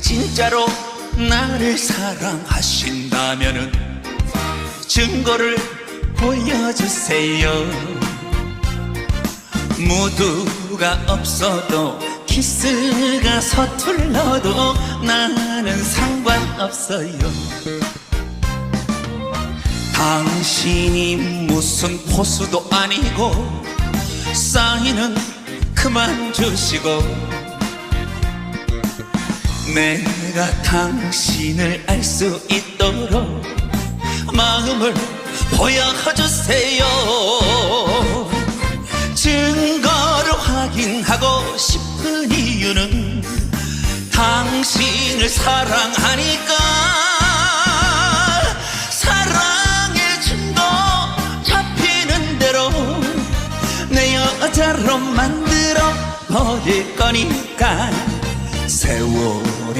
진짜로 나를 사랑하신다면은 증거를 보여주세요. 무드가 없어도 키스가 서툴러도 나는 상관없어요. 당신이 무슨 포수도 아니고 사인은 그만 주시고 내가 당신을 알 수 있도록 마음을 보여주세요. 증거를 확인하고 싶은 이유는 당신을 사랑하니까. 사랑의 증거 잡히는 대로 내 여자로 만들어 버릴 거니까. 세월